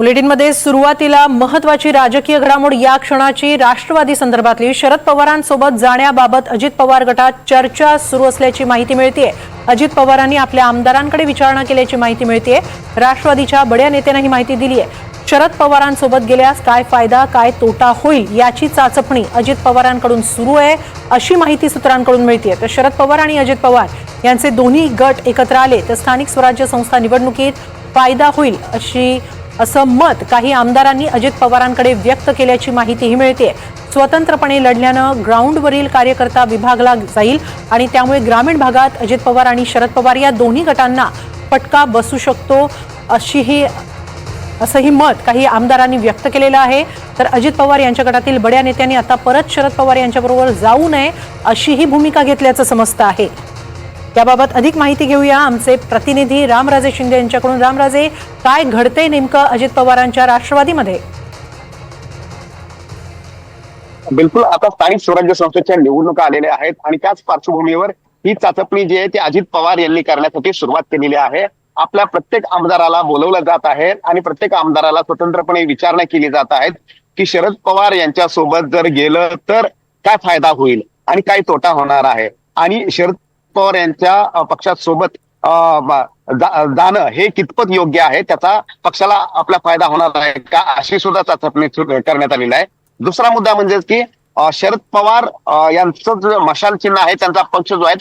बुलेटिनमध्ये सुरुवातीला महत्वाची राजकीय घडामोड या क्षणाची राष्ट्रवादी संदर्भातली शरद पवारांसोबत जाण्याबाबत अजित पवार गटात चर्चा सुरू असल्याची माहिती मिळतीये. अजित पवारांनी आपल्या आमदारांकडे विचारणा केल्याची माहिती मिळतीये. राष्ट्रवादीच्या बड्या नेत्यानं ही माहिती दिली आहे शरद पवारांसोबत गेल्यास काय फायदा काय तोटा होईल याची चाचपणी अजित पवारांकडून सुरू आहे अशी माहिती सूत्रांकडून मिळतीये. तर शरद पवार आणि अजित पवार यांचे दोन्ही गट एकत्र आले तर स्थानिक स्वराज्य संस्था निवडणुकीत फायदा होईल अशी असं मत काही आमदारांनी अजित पवारांकडे व्यक्त केल्याची माहितीही मिळते. स्वतंत्रपणे लढल्यानं ग्राउंडवरील कार्यकर्ता विभागला जाईल आणि त्यामुळे ग्रामीण भागात अजित पवार आणि शरद पवार या दोन्ही गटांना फटका बसू शकतो अशीही असंही मत काही आमदारांनी व्यक्त केलेलं आहे. तर अजित पवार यांच्या गटातील बड्या नेत्यांनी आता परत शरद पवार यांच्याबरोबर जाऊ नये अशीही भूमिका घेतल्याचं समजतं आहे. त्याबाबत अधिक माहिती घेऊया. आमचे प्रतिनिधी रामराजे शिंदे यांच्याकडून. रामराजे काय घडते नेमकं अजित पवारांच्या राष्ट्रवादीमध्ये? बिलकुल आता स्थानिक स्वराज्य संस्थेच्या निवडणुका आलेल्या आहेत आणि त्याच पार्श्वभूमीवर ही चाचपणी जी आहे ती अजित पवार यांनी करण्यासाठी सुरुवात केलेली आहे. आपल्या प्रत्येक आमदाराला बोलवलं जात आहे आणि प्रत्येक आमदाराला स्वतंत्रपणे विचारणा केली जात आहेत की शरद पवार यांच्या सोबत जर गेलं तर काय फायदा होईल आणि काय तोटा होणार आहे. आणि शरद पवार यांच्या पक्षासोबत सोबत जाणं हे कितपत योग्य आहे? त्याचा पक्षाला आपला फायदा होणार आहे का? अशी सुद्धा चाचपणी करण्यात आलेली आहे. दुसरा मुद्दा म्हणजे की शरद पवार यांचं जो मशाल चिन्ह आहे त्यांचा पक्ष जो आहे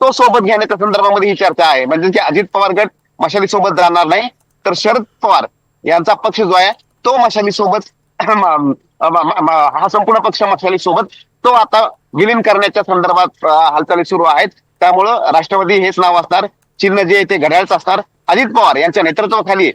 तो सोबत घेण्याच्या संदर्भामध्ये ही चर्चा आहे. म्हणजे की अजित पवार गट मशाली सोबत राहणार नाही तर शरद पवार यांचा पक्ष जो आहे तो मशाली सोबत हा संपूर्ण पक्ष मशाली सोबत तो आता विलीन करण्याच्या संदर्भात हालचाली सुरू आहेत. त्यामुळं राष्ट्रवादी हेच नाव असणार चिन्ह जे आहे ते घड्याळच असणार. अजित पवार यांच्या नेतृत्वाखाली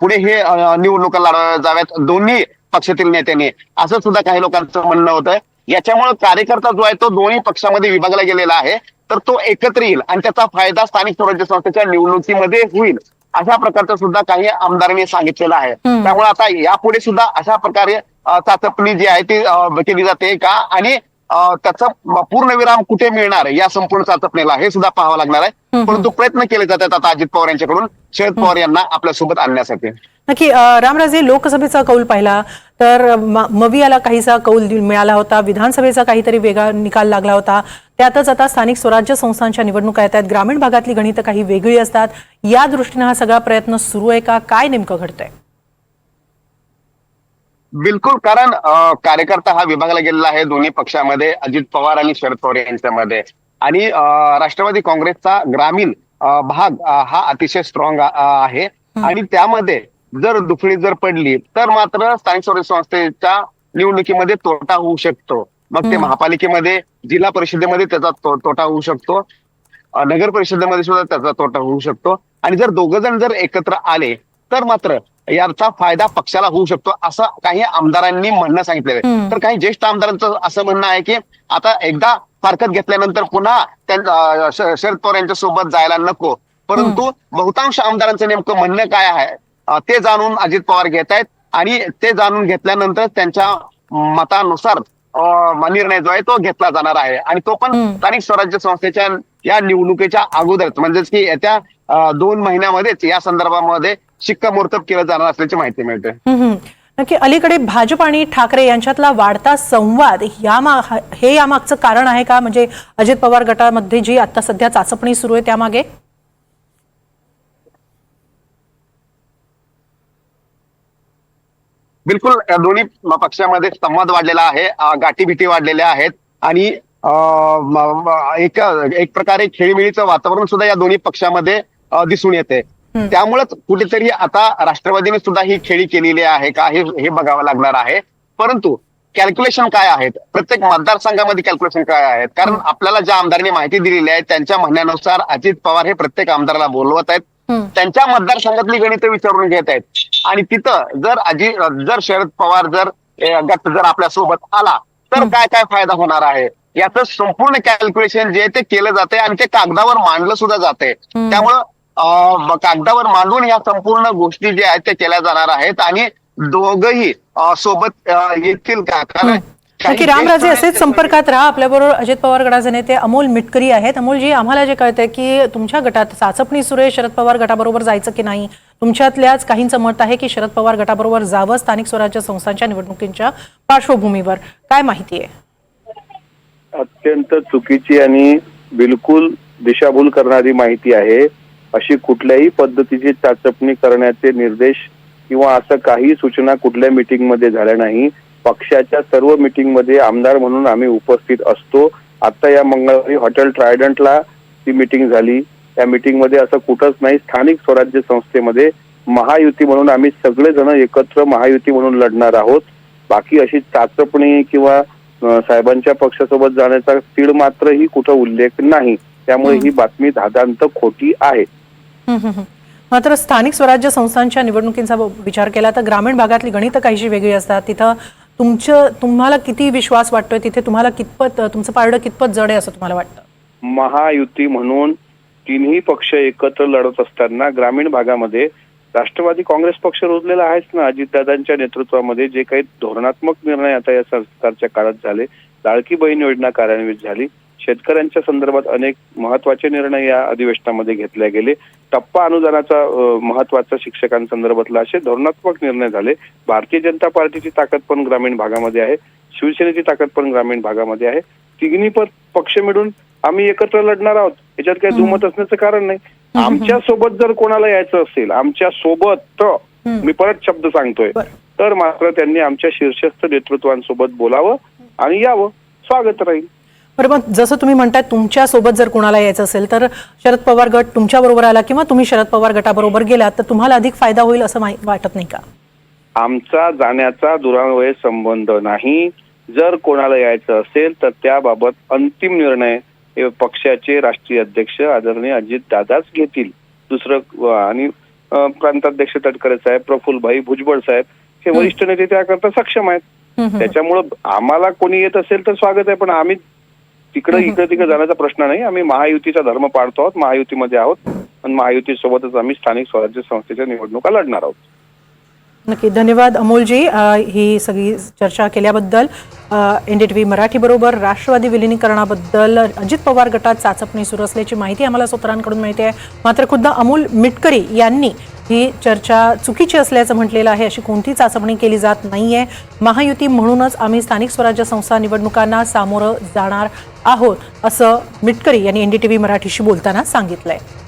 पुढे हे निवडणुका लढवल्या जाव्यात दोन्ही पक्षातील नेत्यांनी. असं सुद्धा काही लोकांचं म्हणणं होतं. याच्यामुळे कार्यकर्ता जो आहे तो दोन्ही पक्षामध्ये विभागला गेलेला आहे. तर तो एकत्र येईल आणि त्याचा फायदा स्थानिक स्वराज्य संस्थेच्या निवडणुकीमध्ये होईल अशा प्रकारचं सुद्धा काही आमदारांनी सांगितलेलं आहे. त्यामुळे आता यापुढे सुद्धा अशा प्रकारे चाचपणी जी आहे ती केली जाते का? आणि अ, त्याचा पूर्णविराम कुठे मिळणार या संपूर्ण चाचपणीला हे सुद्धा पाहावं लागणार आहे. परंतु प्रयत्न केले जातात आता अजित पवार यांच्याकडून. शरद पवार यांना आपल्यासोबत आणण्यासाठी. नक्की रामराजे लोकसभेचा कौल पाहिला तर मवियाला काहीसा कौल मिळाला होता. विधानसभेचा काहीतरी वेगळा निकाल लागला होता. त्यातच आता स्थानिक स्वराज्य संस्थांच्या निवडणुका येतात ग्रामीण भागातली गणितं काही वेगळी असतात. या दृष्टीनं हा सगळा प्रयत्न सुरू आहे का? काय नेमकं घडतंय? बिलकुल कारण कार्यकर्ता हा विभागला गेलेला आहे दोन्ही पक्षामध्ये अजित पवार आणि शरद पवार यांच्यामध्ये. आणि राष्ट्रवादी काँग्रेसचा ग्रामीण भाग हा अतिशय स्ट्रॉंग आहे. आणि त्यामध्ये जर दुफळी जर पडली तर मात्र स्थानिक स्वराज्य संस्थेच्या निवडणुकीमध्ये तोटा होऊ शकतो. मग ते. महापालिकेमध्ये जिल्हा परिषदेमध्ये त्याचा तो- तोटा होऊ शकतो. नगर परिषदेमध्ये सुद्धा त्याचा तोटा होऊ शकतो. आणि जर दोघ जण जर एकत्र आले तर मात्र याचा फायदा पक्षाला होऊ शकतो असं काही आमदारांनी म्हणणं सांगितलेलं. आहे. तर काही ज्येष्ठ आमदारांचं असं म्हणणं आहे की आता एकदा फारकत घेतल्यानंतर पुन्हा शरद पवार यांच्या सोबत जायला नको. परंतु बहुतांश आमदारांचं नेमकं म्हणणं काय आहे ते जाणून अजित पवार घेत आहेत आणि ते जाणून घेतल्यानंतर त्यांच्या मतानुसार निर्णय जो आहे तो घेतला जाणार आहे. आणि तो पण. स्थानिक स्वराज्य संस्थेच्या या निवडणुकीच्या अगोदरच. म्हणजेच की येत्या दोन महिन्यामध्येच या संदर्भामध्ये शिक्कामोर्तब केलं जाणार असल्याची माहिती मिळते. नक्की अलीकडे भाजप आणि ठाकरे यांच्यातला वाढता संवाद या मा- हे यामागचं कारण आहे का म्हणजे अजित पवार गटामध्ये जी आता सध्या चाचपणी सुरू आहे त्यामागे बिलकुल दोन्ही पक्षामध्ये संवाद वाढलेला आहे गाठीभिटी वाढलेल्या आहेत आणि एक एक प्रकारे खेळीमेळीचं वातावरण सुद्धा या दोन्ही पक्षामध्ये दिसून येते. त्यामुळेच कुठेतरी आता राष्ट्रवादीने सुद्धा ही खेळी केलेली आहे का हे हे बघावं लागणार आहे. परंतु कॅल्क्युलेशन काय आहेत? प्रत्येक मतदारसंघामध्ये कॅल्क्युलेशन काय आहेत? कारण आपल्याला ज्या आमदारांनी माहिती दिलेली आहे त्यांच्या म्हणण्यानुसार अजित पवार हे प्रत्येक आमदाराला बोलवत आहेत. त्यांच्या मतदारसंघातली गणितं विचारून घेत आहेत. आणि तिथं जर अजि जर शरद पवार जर गट जर आपल्यासोबत आला तर काय काय फायदा होणार आहे? याचं संपूर्ण कॅल्क्युलेशन जे आहे ते केलं जाते आणि ते कागदावर मांडलं सुद्धा जाते. त्यामुळं कागदावर मांडून या संपूर्ण गोष्टी ज्या आहेत ते केल्या जाणार आहेत आणि दोघही सोबत येतील का कारण नक्की रामराजे असेच संपर्कात राहा. आपल्याबरोबर अजित पवार गटाचे नेते अमोल मिटकरी आहेत. अमोलजी आम्हाला जे कळतंय की तुमच्या गटात चाचपणी सुरू आहे शरद पवार गटाबरोबर जायचं की नाही? तुमच्यातल्याच काहींचं मत आहे की शरद पवार गटाबरोबर जावं स्थानिक स्वराज्य संस्थांच्या निवडणुकींच्या पार्श्वभूमीवर? काय माहिती आहे? अत्यंत चुकीची आणि बिलकुल दिशाभूल करणारी माहिती आहे. अशी कुठल्याही पद्धतीची चाचपणी करण्याचे निर्देश किंवा असं काही सूचना कुठल्या मीटिंगमध्ये झाल्या नाही. पक्षाच्या सर्व मीटिंगमध्ये आमदार म्हणून आम्ही उपस्थित असतो. आता या मंगळवारी हॉटेल ट्रायडंटला ती मीटिंग झाली. त्या मीटिंगमध्ये असं कुठंच नाही स्थानिक स्वराज्य संस्थेमध्ये महायुती म्हणून आम्ही सगळेजण एकत्र महायुती म्हणून लढणार आहोत. बाकी अशी चाचपणी किंवा साहेबांच्या पक्षासोबत जाण्याचा तीळ मात्र ही कुठं उल्लेख नाही. त्यामुळे ही. बातमी धादांत खोटी आहे. मात्र स्थानिक स्वराज्य संस्थांच्या निवडणुकींचा विचार केला तर ग्रामीण भागातली गणितं काहीशी वेगळी असतात. तिथं तुमचं तुम्हाला किती विश्वास वाटतोय? तिथे तुम्हाला कितपत तुमचं पारडं कितपत जड आहे असं तुम्हाला वाटतं? महायुती म्हणून तिन्ही पक्ष एकत्र लढत असताना ग्रामीण भागामध्ये राष्ट्रवादी काँग्रेस पक्ष रुजलेला आहेच ना. अजितदादांच्या नेतृत्वामध्ये जे काही धोरणात्मक निर्णय आता या सरकारच्या काळात झाले लाडकी बहीण योजना कार्यान्वित झाली. शेतकऱ्यांच्या संदर्भात अनेक महत्त्वाचे निर्णय या अधिवेशनामध्ये घेतले गेले. टप्पा अनुदानाचा महत्त्वाचा शिक्षकांसंदर्भातला असे धोरणात्मक निर्णय झाले. भारतीय जनता पार्टीची ताकद पण ग्रामीण भागामध्ये आहे. शिवसेनेची ताकद पण ग्रामीण भागामध्ये आहे. तिन्ही प- पक्ष मिळून आम्ही एकत्र लढणार आहोत. याच्यात काही दुमत असण्याचं कारण नाही. आमच्यासोबत जर कोणाला यायचं असेल आमच्यासोबत मी परत शब्द सांगतोय. तर मात्र त्यांनी आमच्या शीर्षस्थ नेतृत्वांसोबत बोलावं आणि यावं. स्वागत राहील. बरं मग जसं तुम्ही म्हणताय तुमच्यासोबत जर कोणाला यायचं असेल तर शरद पवार गट तुमच्या बरोबर आला किंवा तुम्ही शरद पवार गटाबरोबर गेलात तर तुम्हाला अधिक फायदा होईल असं वाटत नाही का? आमचा जाण्याचा दुरान्वय संबंध नाही. जर कोणाला यायचं असेल तर त्याबाबत अंतिम निर्णय पक्षाचे राष्ट्रीय अध्यक्ष आदरणीय अजित दादाच घेतील. दुसरं आणि प्रांताध्यक्ष तटकरे साहेब प्रफुल्लभाई भुजबळ साहेब हे वरिष्ठ नेते त्याकरता सक्षम आहेत. त्याच्यामुळं आम्हाला कोणी येत असेल तर स्वागत आहे पण आम्ही तिकडे इकडे तिकडे जाण्याचा प्रश्न नाही. आम्ही महायुतीचा धर्म पाळतो आहोत महायुतीमध्ये आहोत. आणि महायुतीसोबतच आम्ही स्थानिक स्वराज्य संस्थेच्या निवडणुका लढणार आहोत. नक्की. धन्यवाद अमोलजी. ही सगळी चर्चा केल्याबद्दल. एन डी टी व्ही मराठीबरोबर राष्ट्रवादी विलिनीकरणाबद्दल अजित पवार गटात चाचपणी सुरू असल्याची माहिती आम्हाला सूत्रांकडून मिळते आहे. मात्र खुद्द अमोल मिटकरी यांनी ही चर्चा चुकीची असल्याचं म्हटलेलं आहे अशी कोणती चाचपणी केली जात नाही आहे महायुती म्हणूनच आम्ही स्थानिक स्वराज्य संस्था निवडणुकांना सामोरं जाणार आहोत असं मिटकरी यांनी एन डी टी व्ही मराठीशी बोलताना सांगितलं आहे